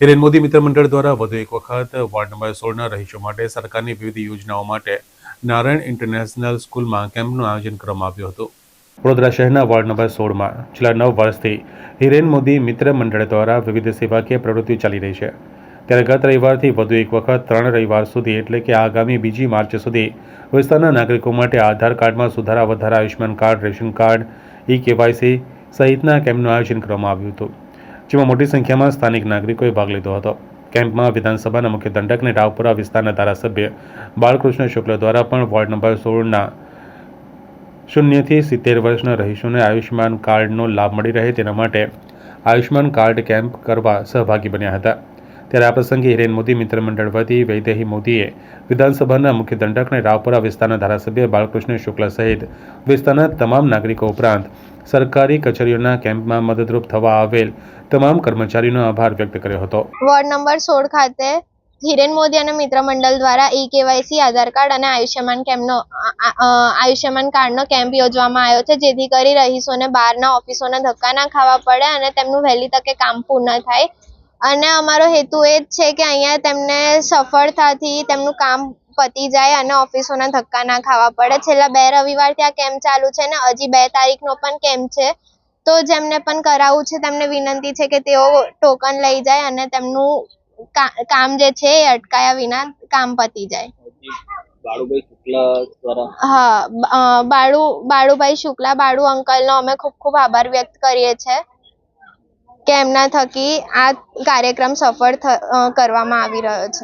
હિરેન મોદી મિત્ર મંડળ દ્વારા વધુ એક વખત વોર્ડ નંબર સોળના રહીશો માટે સરકારની વિવિધ યોજનાઓ માટે નારાયણ ઇન્ટરનેશનલ સ્કૂલમાં કેમ્પનું આયોજન કરવામાં આવ્યું હતું. વડોદરા શહેરના વોર્ડ નંબર સોળમાં છેલ્લા નવ વર્ષથી હિરેન મોદી મિત્ર મંડળ દ્વારા વિવિધ સેવાકીય પ્રવૃત્તિઓ ચાલી રહી છે. ત્યારે ગત રવિવારથી વધુ એક વખત ત્રણ રવિવાર સુધી એટલે કે આગામી બીજી માર્ચ સુધી વિસ્તારના નાગરિકો માટે આધાર કાર્ડમાં સુધારા વધારા, Ayushman card, ration card, e KYC સહિતના કેમ્પનું આયોજન કરવામાં આવ્યું હતું. જેમાં મોટી સંખ્યામાં સ્થાનિક નાગરિકોએ ભાગ લીધો હતો. કેમ્પમાં વિધાનસભાના મુખ્ય દંડક અને રાવપુરા વિસ્તારના ધારાસભ્ય બાળકૃષ્ણ શુક્લ દ્વારા પણ વોર્ડ નંબર સોળના શૂન્યથી સિત્તેર વર્ષના રહીશોને આયુષ્યમાન કાર્ડનો લાભ મળી રહે તેના માટે આયુષ્યમાન કાર્ડ કેમ્પ કરવા સહભાગી બન્યા હતા. ત્યારે આ પ્રસંગે હિરેન મોદી, મિત્ર મંડળ વતી વૈદેહી મોદીએ વિધાનસભાના મુખ્ય દંડક અને રાવપુરા વિસ્તારના ધારાસભ્ય બાળકૃષ્ણ શુક્લ સહિત વિસ્તારના તમામ નાગરિકો ઉપરાંત સરકારી કચેરીઓના કેમ્પમાં મદદરૂપ થવા આવેલ તમામ કર્મચારીનો આભાર વ્યક્ત કર્યો હતો. વોર્ડ નંબર સોળ ખાતે હિરેન મોદી અને મિત્ર મંડળ દ્વારા ઈ કેવાયસી આધાર કાર્ડ અને આયુષ્યમાન કેમ્પનો આયુષ્યમાન કાર્ડનો કેમ્પ યોજવામાં આવ્યો છે, જેથી કરી રહીશોને બહારના ઓફિસોના ધક્કા ના ખાવા પડે અને તેમનું વહેલી તકે કામ પૂર્ણ થાય. અને અમારો હેતુ એ જ છે કે અહીંયા તેમને સફળતાથી તેમનું કામ પતી જાય અને ઓફિસોના ધક્કા ના ખાવા પડે. છેલ્લા બે રવિવારથી આ કેમ્પ ચાલુ છે ને? હજી બે તારીખનો પણ કેમ્પ છે? તો જેમને પણ કરાવવું છે તેમને વિનંતી છે કે તેઓ ટોકન લઈ જાય અને તેમનું કામ જે છે એ અટકાયા વિના કામ પતી જાય. હા બાળુ બાળુભાઈ શુક્લા બાળુ અંકલનો અમે ખૂબ ખૂબ આભાર વ્યક્ત કરીએ છીએ કે એમના થકી આ કાર્યક્રમ સફળ કરવામાં આવી રહ્યો છે.